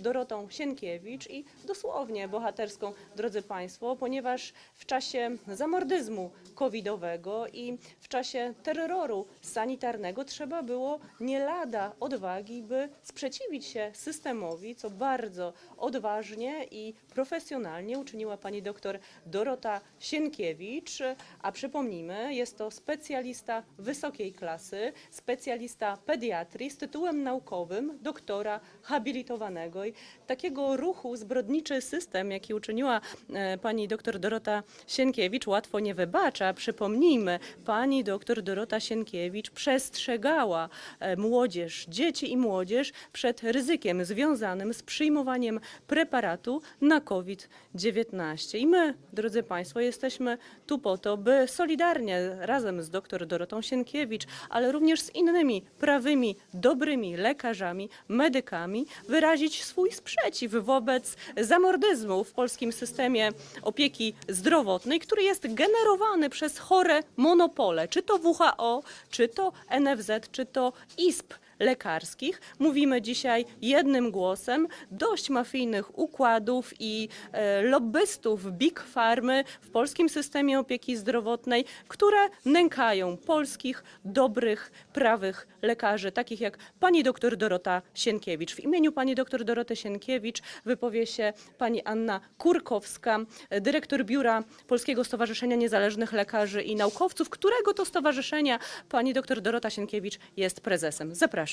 Dorotą Sienkiewicz i dosłownie bohaterską, drodzy Państwo, ponieważ w czasie zamordyzmu covidowego i w czasie terroru sanitarnego trzeba było nie lada odwagi, by sprzeciwić się systemowi, co bardzo odważnie i profesjonalnie uczyniła pani doktor Dorota Sienkiewicz, a przypomnijmy, jest to specjalista wysokiej klasy, specjalista pediatrii z tytułem naukowym doktora habilitowanego. I takiego ruchu zbrodniczy system, jaki uczyniła e, pani doktor Dorota Sienkiewicz, łatwo nie wybacza. Przypomnijmy, pani doktor Dorota Sienkiewicz przestrzegała e, młodzież, dzieci i młodzież przed ryzykiem związanym z przyjmowaniem preparatu na COVID-19. I my, drodzy Państwo, jesteśmy tu po to, by solidarnie razem z dr Dorotą Sienkiewicz, ale również z innymi prawymi, dobrymi lekarzami, medykami wyrazić swój sprzeciw wobec zamordyzmu w polskim systemie opieki zdrowotnej, który jest generowany przez chore monopole, czy to WHO, czy to NFZ, czy to ISP lekarskich. Mówimy dzisiaj jednym głosem. Dość mafijnych układów i e, lobbystów Big Farmy w polskim systemie opieki zdrowotnej, które nękają polskich, dobrych, prawych lekarzy, takich jak pani doktor Dorota Sienkiewicz. W imieniu pani doktor Doroty Sienkiewicz wypowie się pani Anna Kurkowska, dyrektor Biura Polskiego Stowarzyszenia Niezależnych Lekarzy i Naukowców, którego to stowarzyszenia pani doktor Dorota Sienkiewicz jest prezesem. Zapraszam.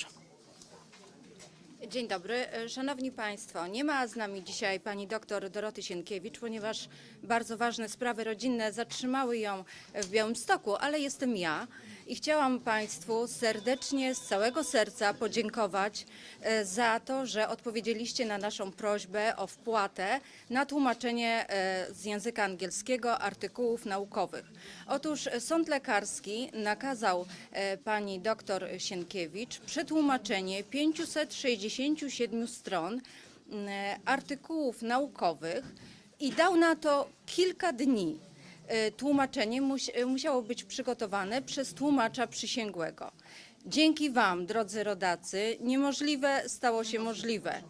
Dzień dobry. E, Szanowni Państwo, nie ma z nami dzisiaj pani doktor Doroty Sienkiewicz, ponieważ bardzo ważne sprawy rodzinne zatrzymały ją w Białymstoku, ale jestem ja i chciałam Państwu serdecznie, z całego serca podziękować e, za to, że odpowiedzieliście na naszą prośbę o wpłatę na tłumaczenie e, z języka angielskiego artykułów naukowych. Otóż sąd lekarski nakazał e, pani doktor Sienkiewicz przetłumaczenie 567 stron artykułów naukowych i dał na to kilka dni. E, Tłumaczenie e, musiało być przygotowane przez tłumacza przysięgłego. Dzięki Wam, drodzy rodacy, niemożliwe stało się możliwe.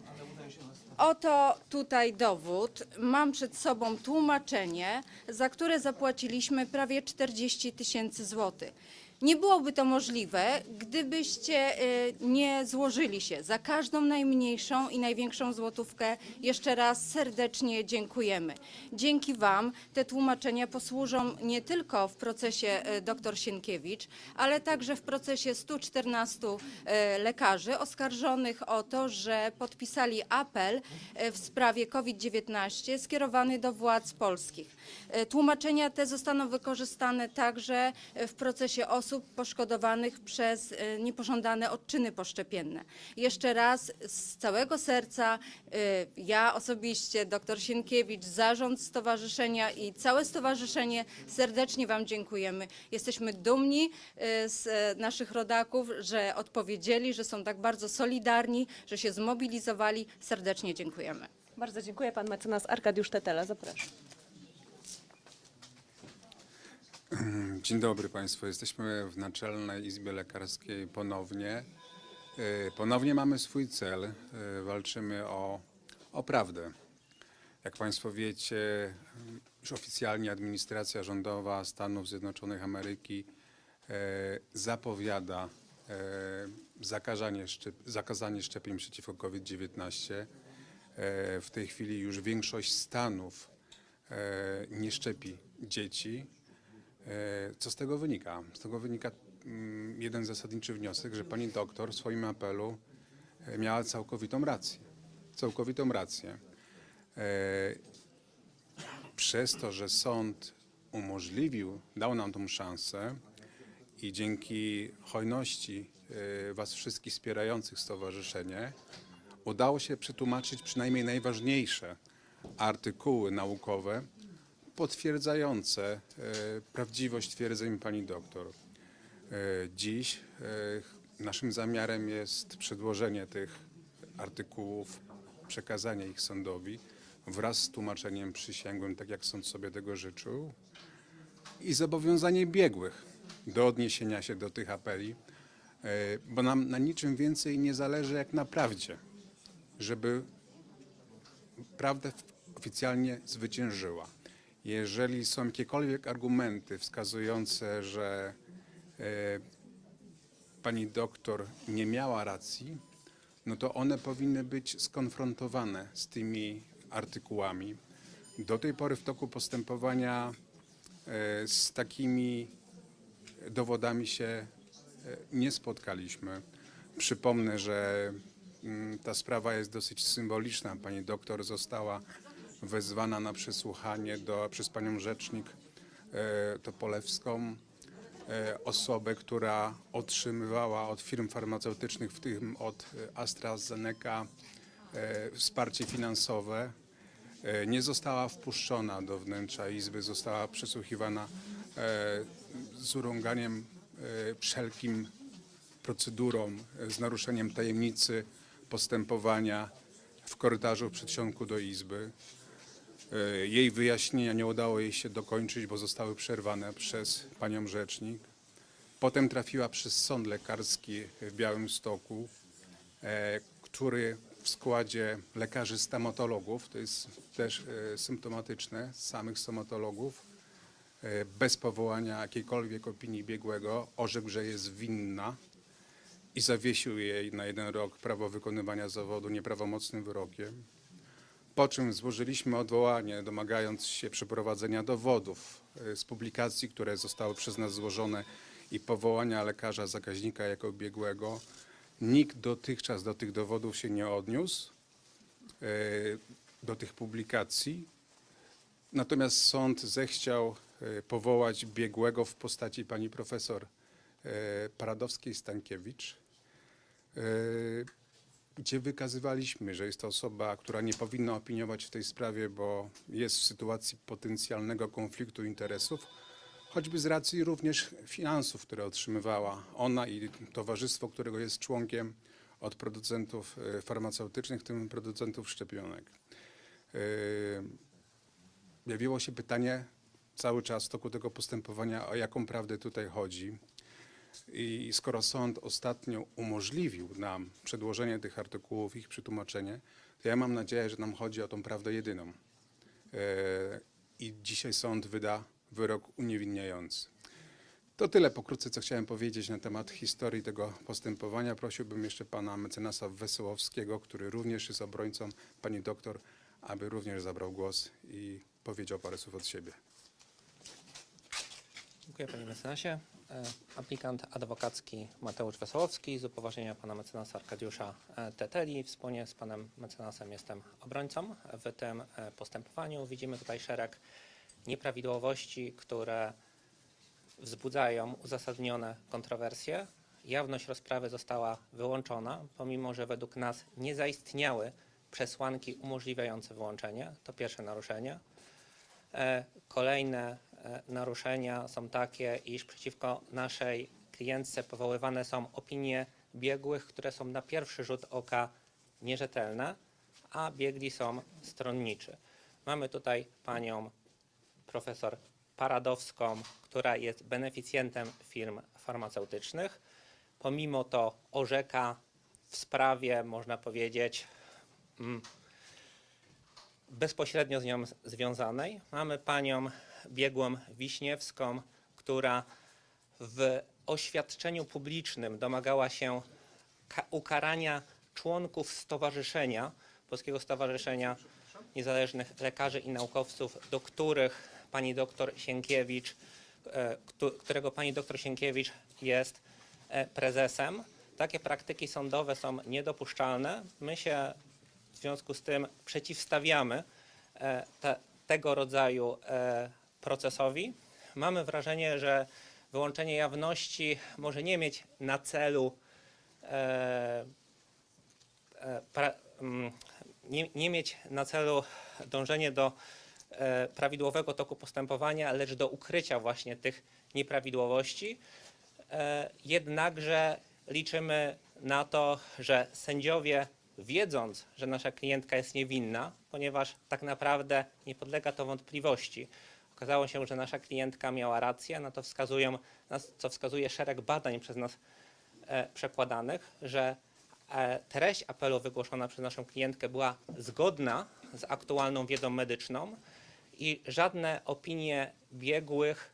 Oto tutaj dowód. Mam przed sobą tłumaczenie, za które zapłaciliśmy prawie 40 tysięcy złotych. Nie byłoby to możliwe, gdybyście y, nie złożyli się. Za każdą najmniejszą i największą złotówkę jeszcze raz serdecznie dziękujemy. Dzięki Wam te tłumaczenia posłużą nie tylko w procesie y, dr Sienkiewicz, ale także w procesie 114 y, lekarzy oskarżonych o to, że podpisali apel w sprawie COVID-19 skierowany do władz polskich. Tłumaczenia te zostaną wykorzystane także w procesie osób poszkodowanych przez y, niepożądane odczyny poszczepienne. Jeszcze raz z całego serca y, ja osobiście, dr Sienkiewicz, zarząd stowarzyszenia i całe stowarzyszenie serdecznie Wam dziękujemy. Jesteśmy dumni y, z naszych rodaków, że odpowiedzieli, że są tak bardzo solidarni, że się zmobilizowali. Serdecznie dziękujemy. Bardzo dziękuję. Pan mecenas Arkadiusz Tetela, zapraszam. Dzień dobry Państwu. Jesteśmy w Naczelnej Izbie Lekarskiej ponownie. E, Ponownie mamy swój cel. E, Walczymy o, o prawdę. Jak Państwo wiecie, już oficjalnie administracja rządowa Stanów Zjednoczonych Ameryki e, zapowiada e, zakazanie, szczep, zakazanie szczepień przeciwko COVID-19. E, W tej chwili już większość stanów nie szczepi dzieci. E, Co z tego wynika? Z tego wynika mm, jeden zasadniczy wniosek, że pani doktor w swoim apelu e, miała całkowitą rację. Całkowitą rację. E, Przez to, że sąd umożliwił, dał nam tą szansę i dzięki hojności Was wszystkich wspierających stowarzyszenie udało się przetłumaczyć przynajmniej najważniejsze artykuły naukowe potwierdzające e, prawdziwość twierdzeń pani doktor. E, Dziś e, naszym zamiarem jest przedłożenie tych artykułów, przekazanie ich sądowi wraz z tłumaczeniem przysięgłym, tak jak sąd sobie tego życzył, i zobowiązanie biegłych do odniesienia się do tych apeli, bo nam na niczym więcej nie zależy jak na prawdzie, żeby prawda oficjalnie zwyciężyła. Jeżeli są jakiekolwiek argumenty wskazujące, że e, pani doktor nie miała racji, no to one powinny być skonfrontowane z tymi artykułami. Do tej pory w toku postępowania e, z takimi dowodami się e, nie spotkaliśmy. Przypomnę, że mm, ta sprawa jest dosyć symboliczna. Pani doktor została wezwana na przesłuchanie do, przez panią rzecznik e, Topolewską, e, osobę, która otrzymywała od firm farmaceutycznych, w tym od e, AstraZeneca, wsparcie finansowe. Nie została wpuszczona do wnętrza Izby, została przesłuchiwana z urąganiem wszelkim procedurom, z naruszeniem tajemnicy postępowania w korytarzu w przedsionku do Izby. E, Jej wyjaśnienia nie udało jej się dokończyć, bo zostały przerwane przez panią rzecznik. Potem trafiła przez sąd lekarski w Białymstoku, e, który w składzie lekarzy stomatologów, to jest też e, symptomatyczne, samych stomatologów, bez powołania jakiejkolwiek opinii biegłego, orzekł, że jest winna i zawiesił jej na jeden rok prawo wykonywania zawodu nieprawomocnym wyrokiem. Po czym złożyliśmy odwołanie, domagając się przeprowadzenia dowodów e, z publikacji, które zostały przez nas złożone i powołania lekarza zakaźnika jako biegłego. Nikt dotychczas do tych dowodów się nie odniósł, e, do tych publikacji. Natomiast sąd zechciał e, powołać biegłego w postaci pani profesor Paradowskiej-Stankiewicz, gdzie wykazywaliśmy, że jest to osoba, która nie powinna opiniować w tej sprawie, bo jest w sytuacji potencjalnego konfliktu interesów, choćby z racji również finansów, które otrzymywała ona i towarzystwo, którego jest członkiem od producentów e, farmaceutycznych, w tym producentów szczepionek. E, Jawiło się pytanie cały czas w toku tego postępowania, o jaką prawdę tutaj chodzi. I skoro sąd ostatnio umożliwił nam przedłożenie tych artykułów, ich przetłumaczenie, to ja mam nadzieję, że nam chodzi o tą prawdę jedyną. E, I dzisiaj sąd wyda wyrok uniewinniający. To tyle pokrótce, co chciałem powiedzieć na temat historii tego postępowania. Prosiłbym jeszcze pana mecenasa Wesołowskiego, który również jest obrońcą pani doktor, aby również zabrał głos i powiedział parę słów od siebie. Dziękuję panie mecenasie. E, Aplikant adwokacki Mateusz Wesołowski z upoważnienia pana mecenasa Arkadiusza e, Teteli. Wspólnie z panem mecenasem jestem obrońcą w tym e, postępowaniu. Widzimy tutaj szereg nieprawidłowości, które wzbudzają uzasadnione kontrowersje. Jawność rozprawy została wyłączona, pomimo że według nas nie zaistniały przesłanki umożliwiające wyłączenie. To pierwsze naruszenie. Kolejne naruszenia są takie, iż przeciwko naszej klientce powoływane są opinie biegłych, które są na pierwszy rzut oka nierzetelne, a biegli są stronniczy. Mamy tutaj panią profesor Paradowską, która jest beneficjentem firm farmaceutycznych. Pomimo to orzeka w sprawie, można powiedzieć, mm, bezpośrednio z nią związanej. Mamy panią biegłą Wiśniewską, która w oświadczeniu publicznym domagała się ka- ukarania członków stowarzyszenia, Polskiego Stowarzyszenia Niezależnych Lekarzy i Naukowców, do których pani doktor Sienkiewicz, e, któ- którego pani doktor Sienkiewicz jest e, prezesem. Takie praktyki sądowe są niedopuszczalne. My się w związku z tym przeciwstawiamy e, te, tego rodzaju procesowi. Mamy wrażenie, że wyłączenie jawności może nie mieć na celu e, e, pra, mm, nie, nie mieć na celu dążenie do e, prawidłowego toku postępowania, lecz do ukrycia właśnie tych nieprawidłowości. E, Jednakże liczymy na to, że sędziowie, wiedząc, że nasza klientka jest niewinna, ponieważ tak naprawdę nie podlega to wątpliwości, okazało się, że nasza klientka miała rację, na to wskazują, co wskazuje szereg badań przez nas e, przekładanych, że e, treść apelu wygłoszona przez naszą klientkę była zgodna z aktualną wiedzą medyczną i żadne opinie biegłych,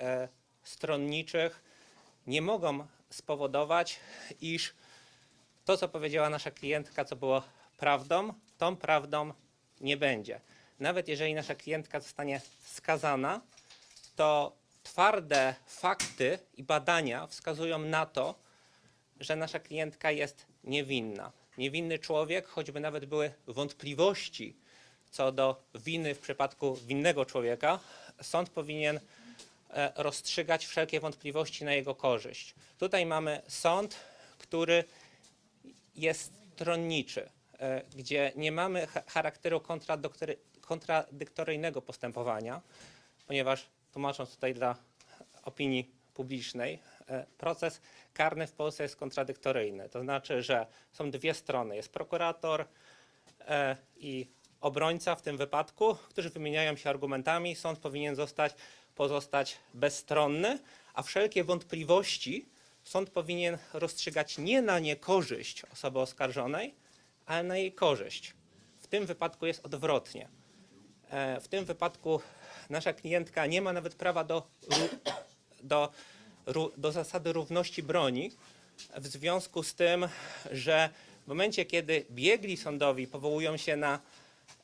e, stronniczych nie mogą spowodować, iż to, co powiedziała nasza klientka, co było prawdą, tą prawdą nie będzie. Nawet jeżeli nasza klientka zostanie skazana, to twarde fakty i badania wskazują na to, że nasza klientka jest niewinna. Niewinny człowiek, choćby nawet były wątpliwości co do winy w przypadku winnego człowieka, sąd powinien e, rozstrzygać wszelkie wątpliwości na jego korzyść. Tutaj mamy sąd, który jest stronniczy, e, gdzie nie mamy cha- charakteru kontradoktory- kontradyktoryjnego postępowania, ponieważ tłumacząc tutaj dla opinii publicznej, e, proces karny w Polsce jest kontradyktoryjny. To znaczy, że są dwie strony. Jest prokurator e, i obrońca w tym wypadku, którzy wymieniają się argumentami. Sąd powinien zostać, pozostać bezstronny, a wszelkie wątpliwości sąd powinien rozstrzygać nie na niekorzyść osoby oskarżonej, ale na jej korzyść. W tym wypadku jest odwrotnie. E, W tym wypadku nasza klientka nie ma nawet prawa do, do, do zasady równości broni, w związku z tym, że w momencie, kiedy biegli sądowi powołują się na,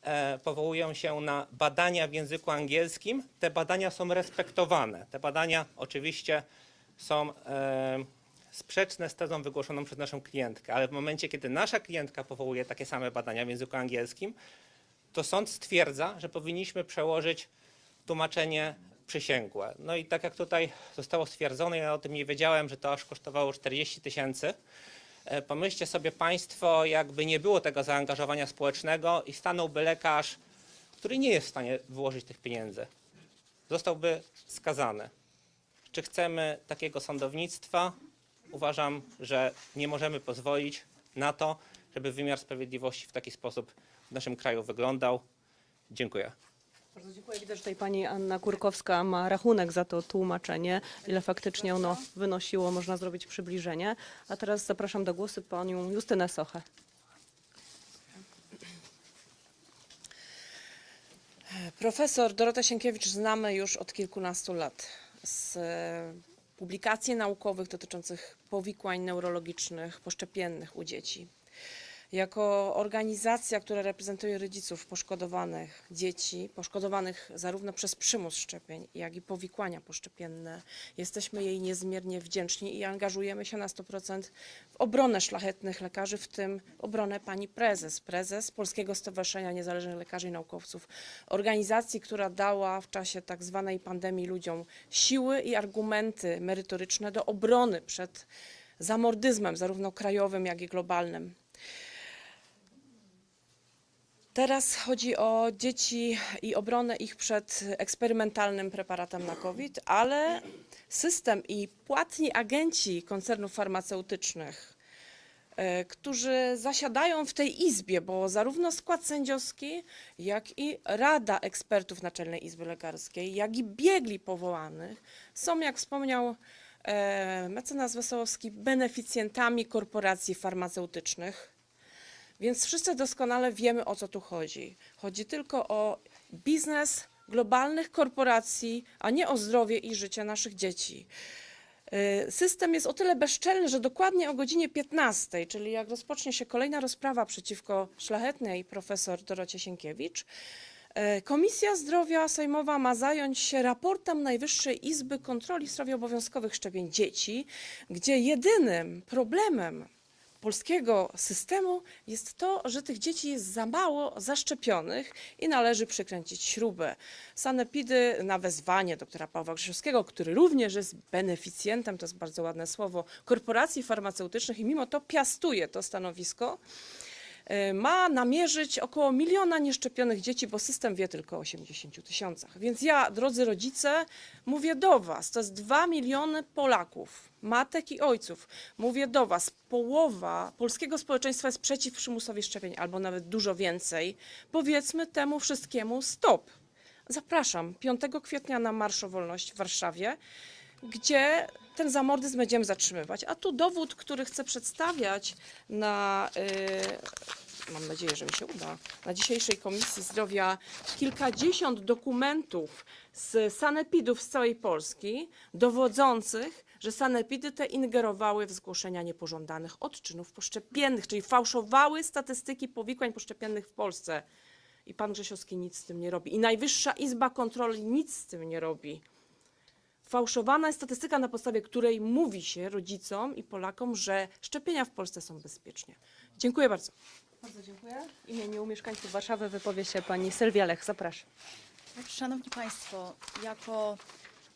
e, powołują się na badania w języku angielskim, te badania są respektowane. Te badania oczywiście są e, sprzeczne z tezą wygłoszoną przez naszą klientkę, ale w momencie, kiedy nasza klientka powołuje takie same badania w języku angielskim, to sąd stwierdza, że powinniśmy przełożyć tłumaczenie przysięgłe. No i tak jak tutaj zostało stwierdzone, ja o tym nie wiedziałem, że to aż kosztowało 40 tysięcy. E, Pomyślcie sobie Państwo, jakby nie było tego zaangażowania społecznego i stanąłby lekarz, który nie jest w stanie wyłożyć tych pieniędzy. Zostałby skazany. Czy chcemy takiego sądownictwa? Uważam, że nie możemy pozwolić na to, żeby wymiar sprawiedliwości w taki sposób w naszym kraju wyglądał. Dziękuję. Bardzo dziękuję. Widzę, że tutaj pani Anna Kurkowska ma rachunek za to tłumaczenie, ile faktycznie ono wynosiło, można zrobić przybliżenie. A teraz zapraszam do głosu panią Justynę Sochę. Profesor Dorota Sienkiewicz znamy już od kilkunastu lat z e, publikacji naukowych dotyczących powikłań neurologicznych poszczepiennych u dzieci. Jako organizacja, która reprezentuje rodziców poszkodowanych dzieci, poszkodowanych zarówno przez przymus szczepień, jak i powikłania poszczepienne, jesteśmy jej niezmiernie wdzięczni i angażujemy się na 100% w obronę szlachetnych lekarzy, w tym obronę pani prezes, prezes Polskiego Stowarzyszenia Niezależnych Lekarzy i Naukowców, organizacji, która dała w czasie tak zwanej pandemii ludziom siły i argumenty merytoryczne do obrony przed zamordyzmem, zarówno krajowym, jak i globalnym. Teraz chodzi o dzieci i obronę ich przed eksperymentalnym preparatem na COVID, ale system i płatni agenci koncernów farmaceutycznych, e, którzy zasiadają w tej izbie, bo zarówno skład sędziowski, jak i Rada Ekspertów Naczelnej Izby Lekarskiej, jak i biegli powołanych są, jak wspomniał e, mecenas Wesołowski, beneficjentami korporacji farmaceutycznych. Więc wszyscy doskonale wiemy, o co tu chodzi. Chodzi tylko o biznes globalnych korporacji, a nie o zdrowie i życie naszych dzieci. Y, System jest o tyle bezczelny, że dokładnie o godzinie 15, czyli jak rozpocznie się kolejna rozprawa przeciwko szlachetnej profesor Dorocie Sienkiewicz, y, Komisja Zdrowia Sejmowa ma zająć się raportem Najwyższej Izby Kontroli w sprawie obowiązkowych szczepień dzieci, gdzie jedynym problemem polskiego systemu jest to, że tych dzieci jest za mało zaszczepionych i należy przykręcić śrubę. Sanepidy na wezwanie doktora Pawła Grzeszowskiego, który również jest beneficjentem, to jest bardzo ładne słowo, korporacji farmaceutycznych i mimo to piastuje to stanowisko, ma namierzyć około miliona nieszczepionych dzieci, bo system wie tylko o 80 tysiącach. Więc ja, drodzy rodzice, mówię do Was, to jest 2 miliony Polaków, matek i ojców. Mówię do Was, połowa polskiego społeczeństwa jest przeciw przymusowi szczepień, albo nawet dużo więcej. Powiedzmy temu wszystkiemu stop. Zapraszam 5 kwietnia na Marsz Wolność w Warszawie, gdzie ten zamordyzm będziemy zatrzymywać. A tu dowód, który chcę przedstawiać na y, mam nadzieję, że mi się uda, na dzisiejszej Komisji Zdrowia kilkadziesiąt dokumentów z sanepidów z całej Polski, dowodzących, że sanepidy te ingerowały w zgłoszenia niepożądanych odczynów poszczepiennych, czyli fałszowały statystyki powikłań poszczepiennych w Polsce. I pan Grzesiowski nic z tym nie robi. I Najwyższa Izba Kontroli nic z tym nie robi. Fałszowana jest statystyka, na podstawie której mówi się rodzicom i Polakom, że szczepienia w Polsce są bezpiecznie. Dziękuję bardzo. Bardzo dziękuję. W imieniu mieszkańców Warszawy wypowie się pani Sylwia Lech. Zapraszam. Szanowni Państwo, jako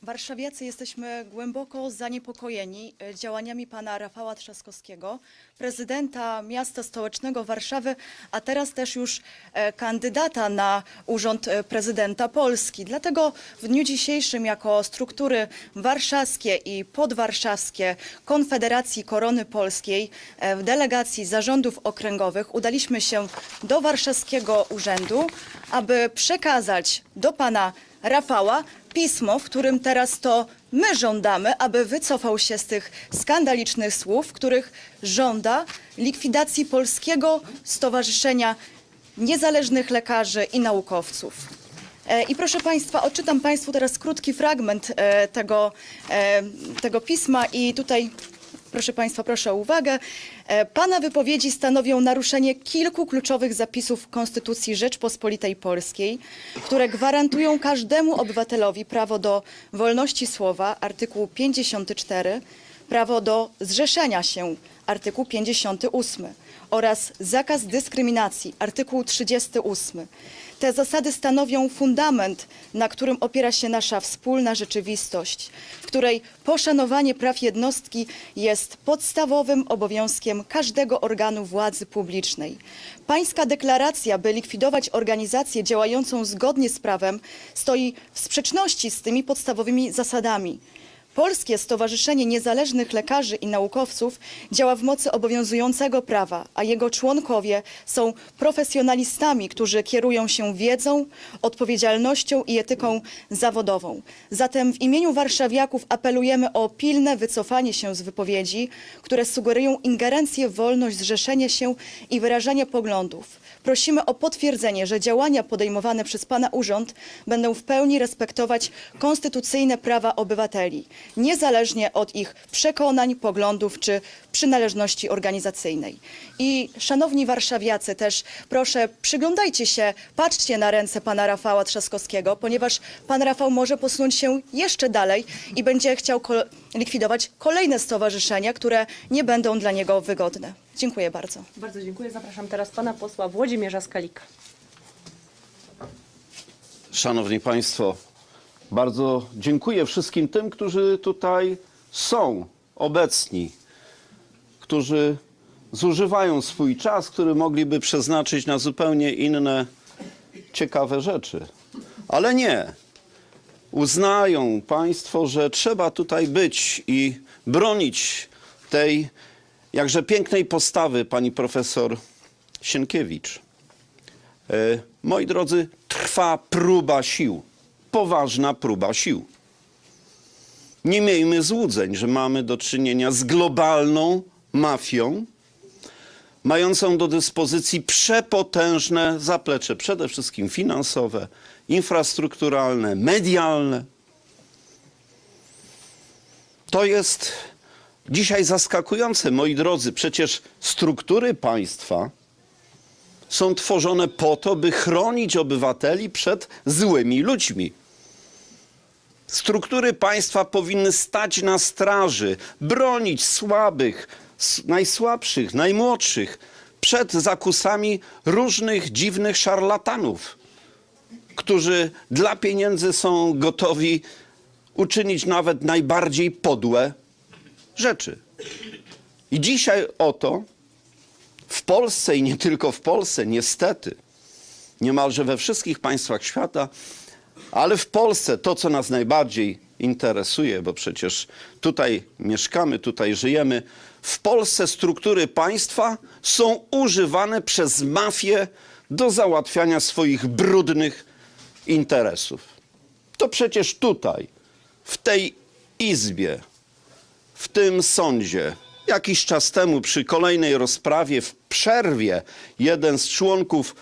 warszawiacy jesteśmy głęboko zaniepokojeni e, działaniami pana Rafała Trzaskowskiego, prezydenta miasta stołecznego Warszawy, a teraz też już e, kandydata na urząd e, prezydenta Polski. Dlatego w dniu dzisiejszym jako struktury warszawskie i podwarszawskie Konfederacji Korony Polskiej w delegacji zarządów okręgowych udaliśmy się do warszawskiego urzędu, aby przekazać do pana Rafała pismo, w którym teraz to my żądamy, aby wycofał się z tych skandalicznych słów, w których żąda likwidacji Polskiego Stowarzyszenia Niezależnych Lekarzy i Naukowców. E, I proszę Państwa, odczytam Państwu teraz krótki fragment e, tego, e, tego pisma i tutaj Proszę Państwa, proszę o uwagę. E, Pana wypowiedzi stanowią naruszenie kilku kluczowych zapisów Konstytucji Rzeczpospolitej Polskiej, które gwarantują każdemu obywatelowi prawo do wolności słowa, artykuł 54, prawo do zrzeszenia się, artykuł 58 oraz zakaz dyskryminacji, artykuł 38. Te zasady stanowią fundament, na którym opiera się nasza wspólna rzeczywistość, w której poszanowanie praw jednostki jest podstawowym obowiązkiem każdego organu władzy publicznej. Pańska deklaracja, by likwidować organizację działającą zgodnie z prawem, stoi w sprzeczności z tymi podstawowymi zasadami. Polskie Stowarzyszenie Niezależnych Lekarzy i Naukowców działa w mocy obowiązującego prawa, a jego członkowie są profesjonalistami, którzy kierują się wiedzą, odpowiedzialnością i etyką zawodową. Zatem w imieniu warszawiaków apelujemy o pilne wycofanie się z wypowiedzi, które sugerują ingerencję w wolność zrzeszenia się i wyrażania poglądów. Prosimy o potwierdzenie, że działania podejmowane przez Pana Urząd będą w pełni respektować konstytucyjne prawa obywateli, niezależnie od ich przekonań, poglądów czy przynależności organizacyjnej. I szanowni warszawiacy też proszę przyglądajcie się, patrzcie na ręce Pana Rafała Trzaskowskiego, ponieważ Pan Rafał może posunąć się jeszcze dalej i będzie chciał ko- likwidować kolejne stowarzyszenia, które nie będą dla niego wygodne. Dziękuję bardzo. Bardzo dziękuję. Zapraszam teraz pana posła Włodzimierza Skalika. Szanowni Państwo, bardzo dziękuję wszystkim tym, którzy tutaj są obecni, którzy zużywają swój czas, który mogliby przeznaczyć na zupełnie inne ciekawe rzeczy. Ale nie. Uznają Państwo, że trzeba tutaj być i bronić tej jakże pięknej postawy pani profesor Sienkiewicz. E, Moi drodzy, trwa próba sił. Poważna próba sił. Nie miejmy złudzeń, że mamy do czynienia z globalną mafią, mającą do dyspozycji przepotężne zaplecze, przede wszystkim finansowe, infrastrukturalne, medialne. To jest dzisiaj zaskakujące, moi drodzy. Przecież struktury państwa są tworzone po to, by chronić obywateli przed złymi ludźmi. Struktury państwa powinny stać na straży, bronić słabych, najsłabszych, najmłodszych przed zakusami różnych dziwnych szarlatanów, którzy dla pieniędzy są gotowi uczynić nawet najbardziej podłe rzeczy. I dzisiaj oto w Polsce i nie tylko w Polsce, niestety, niemalże we wszystkich państwach świata, ale w Polsce to, co nas najbardziej interesuje, bo przecież tutaj mieszkamy, tutaj żyjemy, w Polsce struktury państwa są używane przez mafię do załatwiania swoich brudnych interesów. To przecież tutaj, w tej izbie, w tym sądzie, Jakiś czas temu przy kolejnej rozprawie w przerwie jeden z członków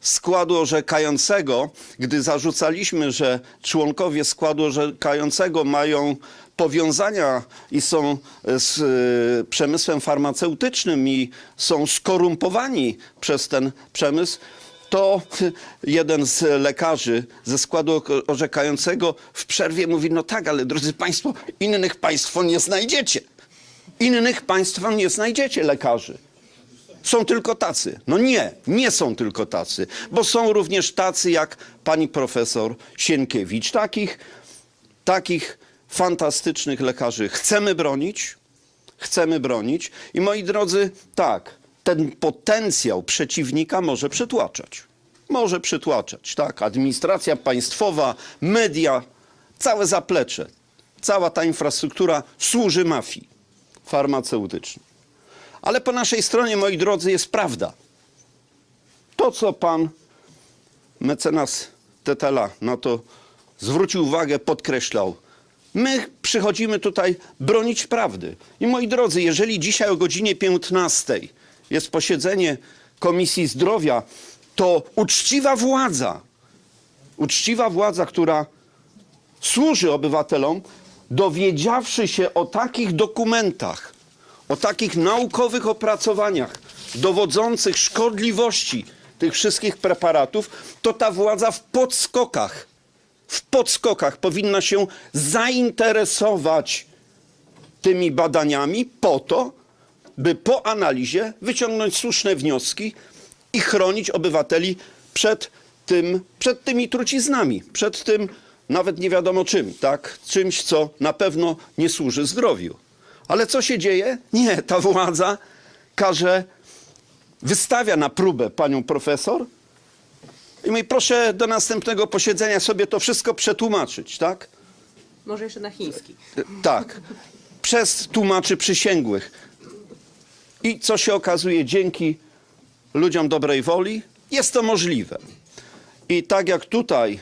składu orzekającego, gdy zarzucaliśmy, że członkowie składu orzekającego mają powiązania i są z e, przemysłem farmaceutycznym i są skorumpowani przez ten przemysł, to jeden z lekarzy ze składu orzekającego w przerwie mówi, no tak, ale drodzy Państwo, innych Państwo nie znajdziecie. Innych Państwa nie znajdziecie lekarzy. Są tylko tacy. No nie, nie są tylko tacy, bo są również tacy jak pani profesor Sienkiewicz. Takich, takich fantastycznych lekarzy chcemy bronić, chcemy bronić i moi drodzy, tak, ten potencjał przeciwnika może przytłaczać. Może przytłaczać, tak. Administracja państwowa, media, całe zaplecze, cała ta infrastruktura służy mafii farmaceutycznej. Ale po naszej stronie, moi drodzy, jest prawda. To, co pan mecenas Tetela na to zwrócił uwagę, podkreślał. My przychodzimy tutaj bronić prawdy. I moi drodzy, jeżeli dzisiaj o godzinie 15 jest posiedzenie Komisji Zdrowia, to uczciwa władza, uczciwa władza, która służy obywatelom, dowiedziawszy się o takich dokumentach, o takich naukowych opracowaniach dowodzących szkodliwości tych wszystkich preparatów, to ta władza w podskokach, w podskokach powinna się zainteresować tymi badaniami po to, by po analizie wyciągnąć słuszne wnioski i chronić obywateli przed, tym, przed tymi truciznami, przed tym nawet nie wiadomo czym, tak? Czymś, co na pewno nie służy zdrowiu. Ale co się dzieje? Nie, ta władza każe, wystawia na próbę panią profesor i mówi, proszę do następnego posiedzenia sobie to wszystko przetłumaczyć, tak? Może jeszcze na chiński. Tak. Przez tłumaczy przysięgłych. I co się okazuje, dzięki ludziom dobrej woli jest to możliwe. I tak jak tutaj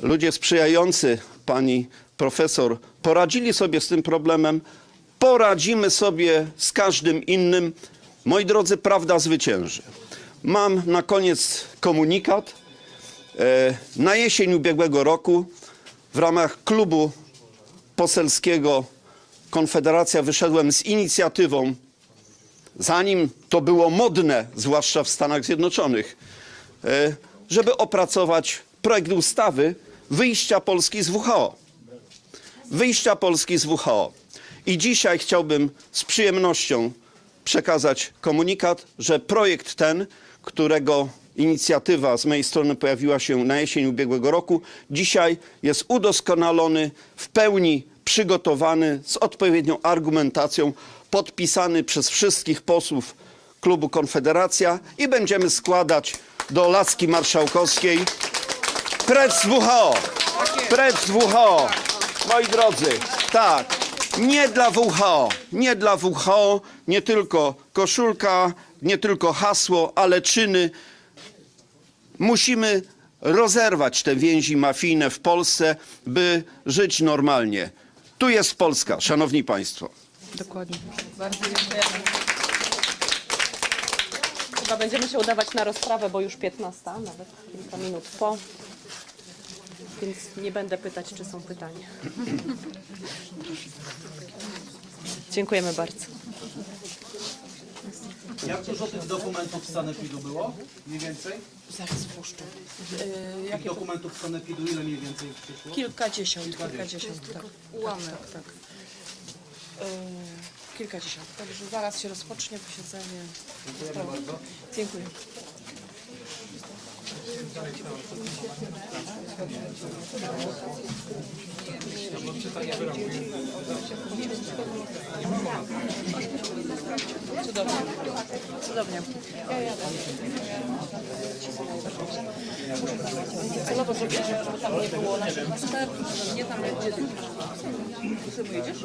ludzie sprzyjający pani profesor poradzili sobie z tym problemem, poradzimy sobie z każdym innym. Moi drodzy, prawda zwycięży. Mam na koniec komunikat. E, Na jesień ubiegłego roku w ramach klubu poselskiego Konfederacja wyszedłem z inicjatywą, zanim to było modne, zwłaszcza w Stanach Zjednoczonych, e, żeby opracować projekt ustawy wyjścia Polski z WHO. Wyjścia Polski z WHO. I dzisiaj chciałbym z przyjemnością przekazać komunikat, że projekt ten, którego inicjatywa z mojej strony pojawiła się na jesień ubiegłego roku, dzisiaj jest udoskonalony, w pełni przygotowany, z odpowiednią argumentacją, podpisany przez wszystkich posłów klubu Konfederacja i będziemy składać do laski marszałkowskiej precz z WHO. WHO. Moi drodzy, tak. Nie dla WHO, nie dla WHO, nie tylko koszulka, nie tylko hasło, ale czyny. Musimy rozerwać te więzi mafijne w Polsce, by żyć normalnie. Tu jest Polska, szanowni państwo. Dokładnie. Chyba będziemy się udawać na rozprawę, bo już 15, nawet kilka minut po. Więc nie będę pytać, czy są pytania. Dziękujemy bardzo. Jak dużo tych dokumentów z sanepidu było? Mniej więcej? Zaraz wpuszczę. Yy, Tych dokumentów z sanepidu ile mniej więcej przyszło? kilkadziesiąt, kilkadziesiąt, tak. Ułamek. Tak, tak. Yy, kilkadziesiąt. Także zaraz się rozpocznie posiedzenie. Dziękuję bardzo. Dziękuję. Cudownie. Cudownie. Ja jadę. Celowo zrobię, żeby tam nie było naszych następnych, nie tam gdzie ty. Ty jedziesz?